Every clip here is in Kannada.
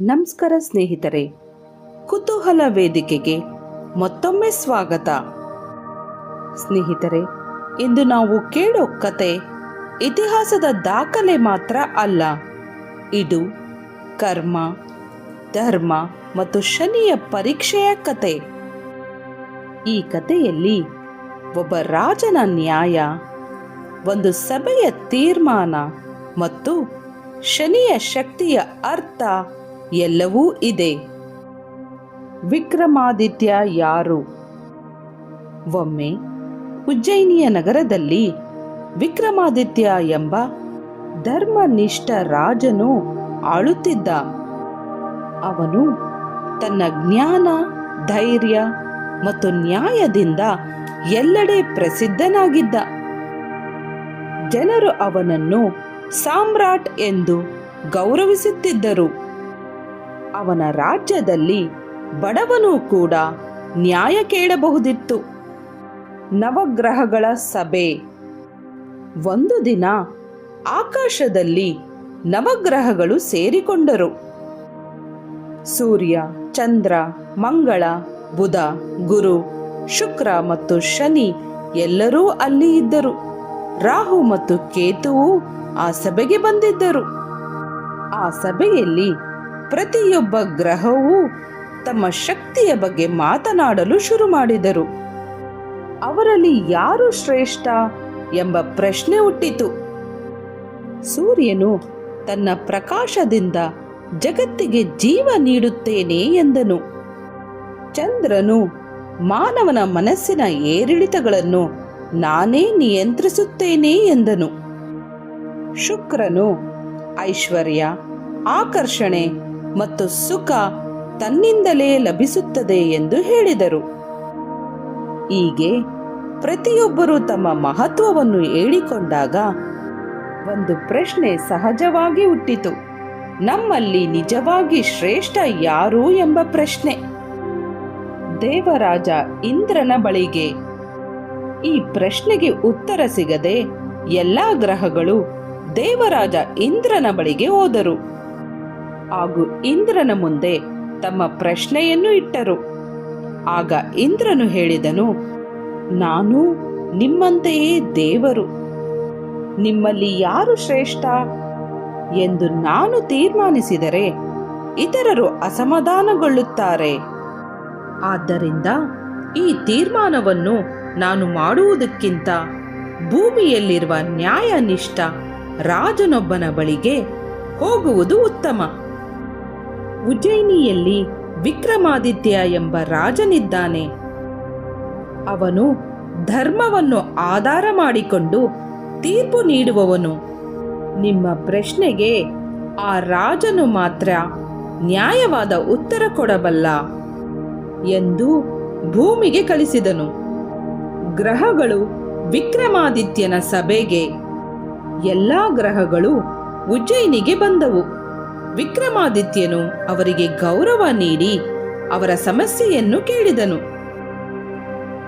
ನಮಸ್ಕಾರ ಸ್ನೇಹಿತರೆ. ಕುತೂಹಲ ವೇದಿಕೆಗೆ ಮತ್ತೊಮ್ಮೆ ಸ್ವಾಗತ. ಸ್ನೇಹಿತರೆ, ಇಂದು ನಾವು ಕೇಳೋ ಕತೆ ಇತಿಹಾಸದ ದಾಖಲೆ ಮಾತ್ರ ಅಲ್ಲ. ಇದು ಕರ್ಮ, ಧರ್ಮ ಮತ್ತು ಶನಿಯ ಪರೀಕ್ಷೆಯ ಕತೆ. ಈ ಕಥೆಯಲ್ಲಿ ಒಬ್ಬ ರಾಜನ ನ್ಯಾಯ, ಒಂದು ಸಭೆಯ ತೀರ್ಮಾನ ಮತ್ತು ಶನಿಯ ಶಕ್ತಿಯ ಅರ್ಥ ಎಲ್ಲವೂ ಇದೆ. ವಿಕ್ರಮಾದಿತ್ಯ ಯಾರು? ಒಮ್ಮೆ ಉಜ್ಜಯಿನಿಯ ನಗರದಲ್ಲಿ ವಿಕ್ರಮಾದಿತ್ಯ ಎಂಬ ಧರ್ಮನಿಷ್ಠ ರಾಜನು ಆಳುತ್ತಿದ್ದ. ಅವನು ತನ್ನ ಜ್ಞಾನ, ಧೈರ್ಯ ಮತ್ತು ನ್ಯಾಯದಿಂದ ಎಲ್ಲೆಡೆ ಪ್ರಸಿದ್ಧನಾಗಿದ್ದ. ಜನರು ಅವನನ್ನು ಸಾಮ್ರಾಟ್ ಎಂದು ಗೌರವಿಸುತ್ತಿದ್ದರು. ಅವನ ರಾಜ್ಯದಲ್ಲಿ ಬಡವನೂ ಕೂಡ ನ್ಯಾಯ ಕೇಳಬಹುದಿತ್ತು. ನವಗ್ರಹಗಳ ಸಭೆ. ಒಂದು ದಿನ ಆಕಾಶದಲ್ಲಿ ನವಗ್ರಹಗಳು ಸೇರಿಕೊಂಡರು. ಸೂರ್ಯ, ಚಂದ್ರ, ಮಂಗಳ, ಬುಧ, ಗುರು, ಶುಕ್ರ ಮತ್ತು ಶನಿ ಎಲ್ಲರೂ ಅಲ್ಲಿ ಇದ್ದರು. ರಾಹು ಮತ್ತು ಕೇತುವು ಆ ಸಭೆಗೆ ಬಂದಿದ್ದರು. ಆ ಸಭೆಯಲ್ಲಿ ಪ್ರತಿಯೊಬ್ಬ ಗ್ರಹವೂ ತಮ್ಮ ಶಕ್ತಿಯ ಬಗ್ಗೆ ಮಾತನಾಡಲು ಶುರು ಮಾಡಿದರು. ಅವರಲ್ಲಿ ಯಾರು ಶ್ರೇಷ್ಠ ಎಂಬ ಪ್ರಶ್ನೆ ಹುಟ್ಟಿತು. ಸೂರ್ಯನು ತನ್ನ ಪ್ರಕಾಶದಿಂದ ಜಗತ್ತಿಗೆ ಜೀವ ನೀಡುತ್ತೇನೆ ಎಂದನು. ಚಂದ್ರನು ಮಾನವನ ಮನಸ್ಸಿನ ಏರಿಳಿತಗಳನ್ನು ನಾನೇ ನಿಯಂತ್ರಿಸುತ್ತೇನೆ ಎಂದನು. ಶುಕ್ರನು ಐಶ್ವರ್ಯ, ಆಕರ್ಷಣೆ ಮತ್ತು ಸುಖ ತನ್ನಿಂದಲೇ ಲಭಿಸುತ್ತದೆ ಎಂದು ಹೇಳಿದರು. ಹೀಗೆ ಪ್ರತಿಯೊಬ್ಬರು ತಮ್ಮ ಮಹತ್ವವನ್ನು ಹೇಳಿಕೊಂಡಾಗ ಒಂದು ಪ್ರಶ್ನೆ ಸಹಜವಾಗಿ ಹುಟ್ಟಿತು. ನಮ್ಮಲ್ಲಿ ನಿಜವಾಗಿ ಶ್ರೇಷ್ಠ ಯಾರು ಎಂಬ ಪ್ರಶ್ನೆ. ದೇವರಾಜ ಇಂದ್ರನ ಬಳಿಗೆ ಈ ಪ್ರಶ್ನೆಗೆ ಉತ್ತರ ಸಿಗದೆ ಎಲ್ಲಾ ಗ್ರಹಗಳು ದೇವರಾಜ ಇಂದ್ರನ ಬಳಿಗೆ ಹೋದರು. ಹಾಗೂ ಇಂದ್ರನ ಮುಂದೆ ತಮ್ಮ ಪ್ರಶ್ನೆಯನ್ನು ಇಟ್ಟರು. ಆಗ ಇಂದ್ರನು ಹೇಳಿದನು, ನಾನು ನಿಮ್ಮಂತೆಯೇ ದೇವರು. ನಿಮ್ಮಲ್ಲಿ ಯಾರು ಶ್ರೇಷ್ಠ? ಎಂದು ನಾನು ತೀರ್ಮಾನಿಸಿದರೆ ಇತರರು ಅಸಮಾಧಾನಗೊಳ್ಳುತ್ತಾರೆ. ಆದ್ದರಿಂದ ಈ ತೀರ್ಮಾನವನ್ನು ನಾನು ಮಾಡುವುದಕ್ಕಿಂತ ಭೂಮಿಯಲ್ಲಿರುವ ನ್ಯಾಯನಿಷ್ಠ ರಾಜನೊಬ್ಬನ ಬಳಿಗೆ ಹೋಗುವುದು ಉತ್ತಮ. ಉಜ್ಜಯಿನಿಯಲ್ಲಿ ವಿಕ್ರಮಾದಿತ್ಯ ಎಂಬ ರಾಜನಿದ್ದಾನೆ. ಅವನು ಧರ್ಮವನ್ನು ಆಧಾರ ಮಾಡಿಕೊಂಡು ತೀರ್ಪು ನೀಡುವವನು. ನಿಮ್ಮ ಪ್ರಶ್ನೆಗೆ ಆ ರಾಜನು ಮಾತ್ರ ನ್ಯಾಯವಾದ ಉತ್ತರ ಕೊಡಬಲ್ಲ ಎಂದು ಭೂಮಿಗೆ ಕಳಿಸಿದನು. ಗ್ರಹಗಳು ವಿಕ್ರಮಾದಿತ್ಯನ ಸಭೆಗೆ, ಎಲ್ಲಾ ಗ್ರಹಗಳು ಉಜ್ಜಯಿನಿಗೆ ಬಂದವು. ವಿಕ್ರಮಾದಿತ್ಯನು ಅವರಿಗೆ ಗೌರವ ನೀಡಿ ಅವರ ಸಮಸ್ಯೆಯನ್ನು ಕೇಳಿದನು.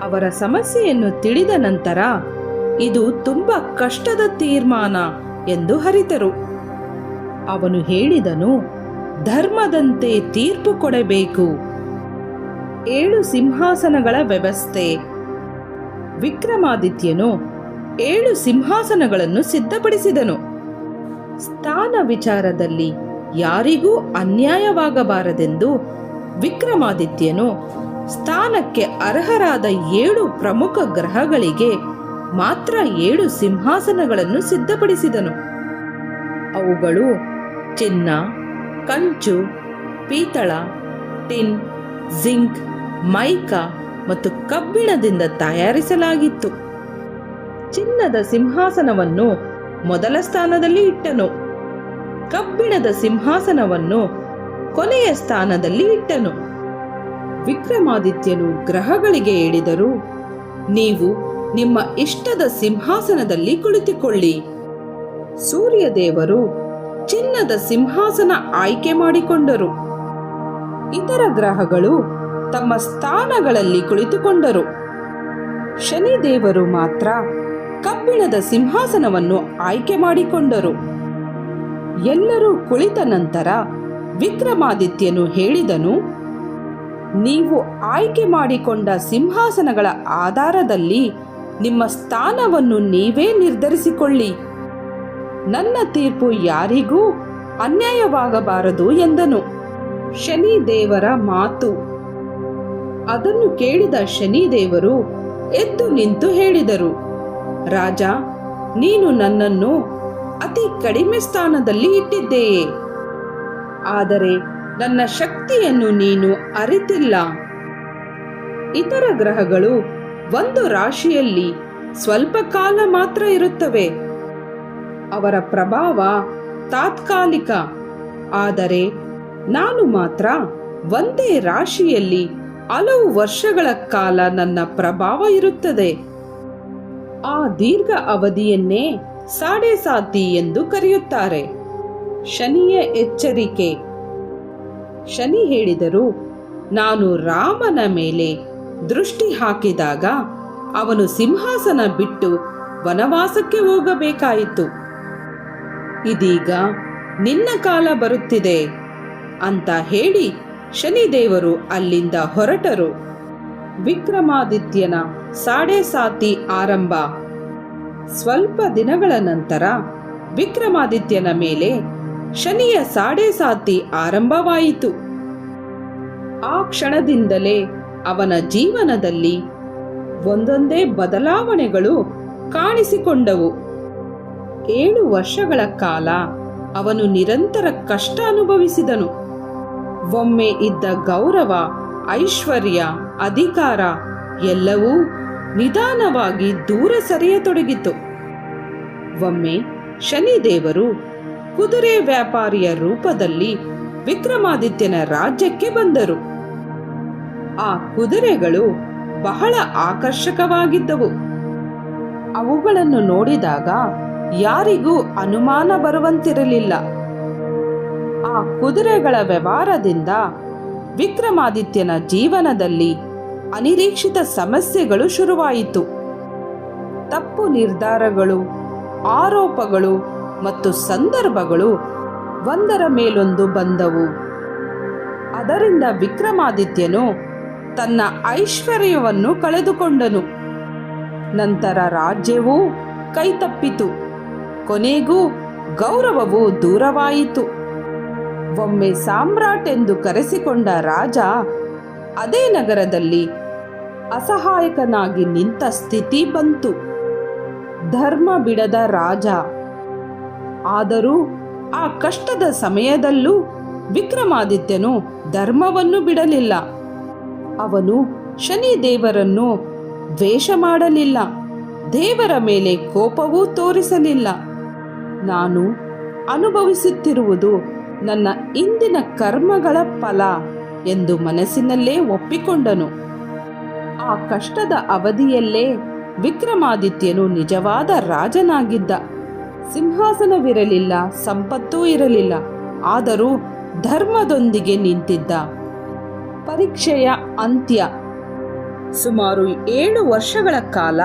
ಅವರ ಸಮಸ್ಯೆಯನ್ನು ತಿಳಿದ ನಂತರ ಇದು ತುಂಬಾ ಕಷ್ಟದ ತೀರ್ಮಾನ ಎಂದು ಹರಿತರು. ಅವನು ಹೇಳಿದನು, ಧರ್ಮದಂತೆ ತೀರ್ಪು ಕೊಡಬೇಕು. ಏಳು ಸಿಂಹಾಸನಗಳ ವ್ಯವಸ್ಥೆ. ವಿಕ್ರಮಾದಿತ್ಯನು ಏಳು ಸಿಂಹಾಸನಗಳನ್ನು ಸಿದ್ಧಪಡಿಸಿದನು. ಸ್ಥಾನ ವಿಚಾರದಲ್ಲಿ ಯಾರಿಗೂ ಅನ್ಯಾಯವಾಗಬಾರದೆಂದು ವಿಕ್ರಮಾದಿತ್ಯನು ಸ್ಥಾನಕ್ಕೆ ಅರ್ಹರಾದ ಏಳು ಪ್ರಮುಖ ಗ್ರಹಗಳಿಗೆ ಮಾತ್ರ ಏಳು ಸಿಂಹಾಸನಗಳನ್ನು ಸಿದ್ಧಪಡಿಸಿದನು. ಅವುಗಳು ಚಿನ್ನ, ಕಂಚು, ಪೀತಳ, ಟಿನ್, ಜಿಂಕ್, ಮೈಕಾ ಮತ್ತು ಕಬ್ಬಿಣದಿಂದ ತಯಾರಿಸಲಾಗಿತ್ತು. ಚಿನ್ನದ ಸಿಂಹಾಸನವನ್ನು ಮೊದಲ ಸ್ಥಾನದಲ್ಲಿ ಇಟ್ಟನು. ಕಬ್ಬಿಣದ ಸಿಂಹಾಸನವನ್ನು ಕೊನೆಯ ಸ್ಥಾನದಲ್ಲಿ ಇಟ್ಟನು. ವಿಕ್ರಮಾದಿತ್ಯನು ಗ್ರಹಗಳಿಗೆ ಹೇಳಿದರು, ನೀವು ನಿಮ್ಮ ಇಷ್ಟದ ಸಿಂಹಾಸನದಲ್ಲಿ ಕುಳಿತುಕೊಳ್ಳಿ. ಸೂರ್ಯದೇವರು ಚಿನ್ನದ ಸಿಂಹಾಸನ ಆಯ್ಕೆ ಮಾಡಿಕೊಂಡರು. ಇತರ ಗ್ರಹಗಳು ತಮ್ಮ ಸ್ಥಾನಗಳಲ್ಲಿ ಕುಳಿತುಕೊಂಡರು. ಶನಿದೇವರು ಮಾತ್ರ ಕಬ್ಬಿಣದ ಸಿಂಹಾಸನವನ್ನು ಆಯ್ಕೆ ಮಾಡಿಕೊಂಡರು. ಎಲ್ಲರೂ ಕುಳಿತ ನಂತರ ವಿಕ್ರಮಾದಿತ್ಯನು ಹೇಳಿದನು, ನೀವು ಆಯ್ಕೆ ಮಾಡಿಕೊಂಡ ಸಿಂಹಾಸನಗಳ ಆಧಾರದಲ್ಲಿ ನಿಮ್ಮ ಸ್ಥಾನವನ್ನು ನೀವೇ ನಿರ್ಧರಿಸಿಕೊಳ್ಳಿ. ನನ್ನ ತೀರ್ಪು ಯಾರಿಗೂ ಅನ್ಯಾಯವಾಗಬಾರದು, ಎಂದನು. ಶನಿ ದೇವರ ಮಾತು. ಅದನ್ನು ಕೇಳಿದ ಶನಿದೇವರು ಎದ್ದು ನಿಂತು ಹೇಳಿದರು, ರಾಜ, ನೀನು ನನ್ನನ್ನು ಅತಿ ಕಡಿಮೆ ಸ್ಥಾನದಲ್ಲಿ ಇಟ್ಟಿದ್ದೆಯೇ ಆದರೆ ನನ್ನ ಶಕ್ತಿಯನ್ನು ನೀನು ಅರಿತಿಲ್ಲ. ಇತರ ಗ್ರಹಗಳು ಒಂದು ರಾಶಿಯಲ್ಲಿ ಸ್ವಲ್ಪ ಕಾಲ ಮಾತ್ರ ಇರುತ್ತವೆ. ಅವರ ಪ್ರಭಾವ ತಾತ್ಕಾಲಿಕ. ಆದರೆ ನಾನು ಮಾತ್ರ ಒಂದೇ ರಾಶಿಯಲ್ಲಿ ಹಲವು ವರ್ಷಗಳ ಕಾಲ ನನ್ನ ಪ್ರಭಾವ ಇರುತ್ತದೆ. ಆ ದೀರ್ಘ ಅವಧಿಯನ್ನೇ ಸಾಡೆ ಸಾತಿ ಎಂದು ಕರೆಯುತ್ತಾರೆ. ಶನಿಯ ಎಚ್ಚರಿಕೆ. ಶನಿ ಹೇಳಿದರು, ನಾನು ರಾಮನ ಮೇಲೆ ದೃಷ್ಟಿ ಹಾಕಿದಾಗ ಅವನು ಸಿಂಹಾಸನ ಬಿಟ್ಟು ವನವಾಸಕ್ಕೆ ಹೋಗಬೇಕಾಯಿತು. ಇದೀಗ ನಿನ್ನ ಕಾಲ ಬರುತ್ತಿದೆ ಅಂತ ಹೇಳಿ ಶನಿದೇವರು ಅಲ್ಲಿಂದ ಹೊರಟರು. ವಿಕ್ರಮಾದಿತ್ಯನ ಸಾಡೆ ಸಾತಿ ಆರಂಭ. ಸ್ವಲ್ಪ ದಿನಗಳ ನಂತರ ವಿಕ್ರಮಾದಿತ್ಯನ ಮೇಲೆ ಶನಿಯ ಸಾಡೆ ಸಾತಿ ಆರಂಭವಾಯಿತು. ಆ ಕ್ಷಣದಿಂದಲೇ ಅವನ ಜೀವನದಲ್ಲಿ ಒಂದೊಂದೇ ಬದಲಾವಣೆಗಳು ಕಾಣಿಸಿಕೊಂಡವು. ಏಳು ವರ್ಷಗಳ ಕಾಲ ಅವನು ನಿರಂತರ ಕಷ್ಟ ಅನುಭವಿಸಿದನು. ಒಮ್ಮೆ ಇದ್ದ ಗೌರವ, ಐಶ್ವರ್ಯ, ಅಧಿಕಾರ ಎಲ್ಲವೂ ನಿಧಾನವಾಗಿ ದೂರ ಸರಿಯತೊಡಗಿತು. ಒಮ್ಮೆ ಶನಿದೇವರು ಕುದುರೆ ವ್ಯಾಪಾರಿಯ ರೂಪದಲ್ಲಿ ವಿಕ್ರಮಾದಿತ್ಯನ ರಾಜ್ಯಕ್ಕೆ ಬಂದರು. ಆ ಕುದುರೆಗಳು ಬಹಳ ಆಕರ್ಷಕವಾಗಿದ್ದವು. ಅವುಗಳನ್ನು ನೋಡಿದಾಗ ಯಾರಿಗೂ ಅನುಮಾನ ಬರುವಂತಿರಲಿಲ್ಲ. ಆ ಕುದುರೆಗಳ ವ್ಯವಹಾರದಿಂದ ವಿಕ್ರಮಾದಿತ್ಯನ ಜೀವನದಲ್ಲಿ ಅನಿರೀಕ್ಷಿತ ಸಮಸ್ಯೆಗಳು ಶುರುವಾಯಿತು. ತಪ್ಪು ನಿರ್ಧಾರಗಳು, ಆರೋಪಗಳು ಮತ್ತು ಸಂದರ್ಭಗಳು ಒಂದರ ಮೇಲೊಂದು ಬಂದವು. ಅದರಿಂದ ವಿಕ್ರಮಾದಿತ್ಯನು ತನ್ನ ಐಶ್ವರ್ಯವನ್ನು ಕಳೆದುಕೊಂಡನು. ನಂತರ ರಾಜ್ಯವೂ ಕೈತಪ್ಪಿತು. ಕೊನೆಗೂ ಗೌರವವು ದೂರವಾಯಿತು. ಒಮ್ಮೆ ಸಾಮ್ರಾಟ್ ಎಂದು ಕರೆಸಿಕೊಂಡ ರಾಜ ಅದೇ ನಗರದಲ್ಲಿ ಅಸಹಾಯಕನಾಗಿ ನಿಂತ ಸ್ಥಿತಿ ಬಂತು. ಧರ್ಮ ಬಿಡದ ರಾಜ. ಆದರೂ ಆ ಕಷ್ಟದ ಸಮಯದಲ್ಲೂ ವಿಕ್ರಮಾದಿತ್ಯನು ಧರ್ಮವನ್ನು ಬಿಡಲಿಲ್ಲ. ಅವನು ಶನಿ ದೇವರನ್ನು ದ್ವೇಷ ಮಾಡಲಿಲ್ಲ. ದೇವರ ಮೇಲೆ ಕೋಪವೂ ತೋರಿಸಲಿಲ್ಲ. ನಾನು ಅನುಭವಿಸುತ್ತಿರುವುದು ನನ್ನ ಇಂದಿನ ಕರ್ಮಗಳ ಫಲ ಎಂದು ಮನಸ್ಸಿನಲ್ಲೇ ಒಪ್ಪಿಕೊಂಡನು. ಆ ಕಷ್ಟದ ಅವಧಿಯಲ್ಲೇ ವಿಕ್ರಮಾದಿತ್ಯನು ನಿಜವಾದ ರಾಜನಾಗಿದ್ದ. ಸಿಂಹಾಸನವಿರಲಿಲ್ಲ, ಸಂಪತ್ತೂ ಇರಲಿಲ್ಲ, ಆದರೂ ಧರ್ಮದೊಂದಿಗೆ ನಿಂತಿದ್ದ. ಪರೀಕ್ಷೆಯ ಅಂತ್ಯ. ಸುಮಾರು ಏಳು ವರ್ಷಗಳ ಕಾಲ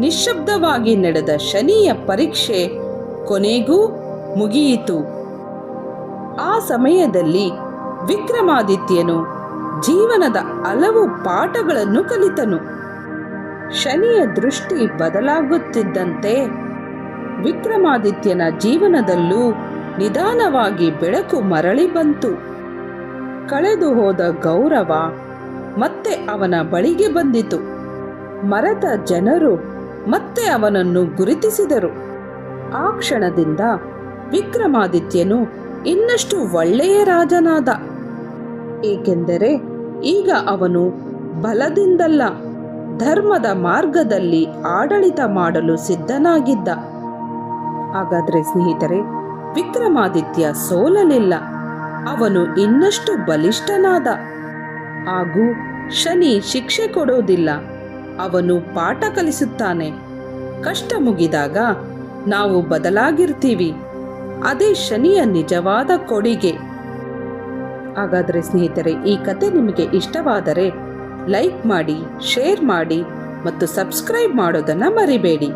ನಿಶ್ಶಬ್ದವಾಗಿ ನಡೆದ ಶನಿಯ ಪರೀಕ್ಷೆ ಕೊನೆಗೂ ಮುಗಿಯಿತು. ಆ ಸಮಯದಲ್ಲಿ ವಿಕ್ರಮಾದಿತ್ಯನು ಜೀವನದ ಹಲವು ಪಾಠಗಳನ್ನು ಕಲಿತನು. ಶನಿಯ ದೃಷ್ಟಿ ಬದಲಾಗುತ್ತಿದ್ದಂತೆ ವಿಕ್ರಮಾದಿತ್ಯನ ಜೀವನದಲ್ಲೂ ನಿಧಾನವಾಗಿ ಬೆಳಕು ಮರಳಿ ಬಂತು. ಕಳೆದು ಹೋದ ಗೌರವ ಮತ್ತೆ ಅವನ ಬಳಿಗೆ ಬಂದಿತು. ಮರೆತ ಜನರು ಮತ್ತೆ ಅವನನ್ನು ಗುರುತಿಸಿದರು. ಆ ಕ್ಷಣದಿಂದ ವಿಕ್ರಮಾದಿತ್ಯನು ಇನ್ನಷ್ಟು ಒಳ್ಳೆಯ ರಾಜನಾದ. ಏಕೆಂದರೆ ಈಗ ಅವನು ಬಲದಿಂದಲ್ಲ ಧರ್ಮದ ಮಾರ್ಗದಲ್ಲಿ ಆಡಳಿತ ಮಾಡಲು ಸಿದ್ಧನಾಗಿದ್ದ. ಹಾಗಾದ್ರೆ ಸ್ನೇಹಿತರೆ, ವಿಕ್ರಮಾದಿತ್ಯ ಸೋಲಲಿಲ್ಲ. ಅವನು ಇನ್ನಷ್ಟು ಬಲಿಷ್ಠನಾದ. ಹಾಗೂ ಶನಿ ಶಿಕ್ಷೆ ಕೊಡೋದಿಲ್ಲ. ಅವನು ಪಾಠ ಕಲಿಸುತ್ತಾನೆ. ಕಷ್ಟ ಮುಗಿದಾಗ ನಾವು ಬದಲಾಗಿರ್ತೀವಿ. ಅದೇ ಶನಿಯ ನಿಜವಾದ ಕೊಡುಗೆ. ಹಾಗಾದರೆ ಸ್ನೇಹಿತರೆ ಈ ಕತೆ ನಿಮಗೆ ಇಷ್ಟವಾದರೆ ಲೈಕ್ ಮಾಡಿ ಶೇರ್ ಮಾಡಿ ಮತ್ತು ಸಬ್ಸ್ಕ್ರೈಬ್ ಮಾಡೋದನ್ನು ಮರಿಬೇಡಿ.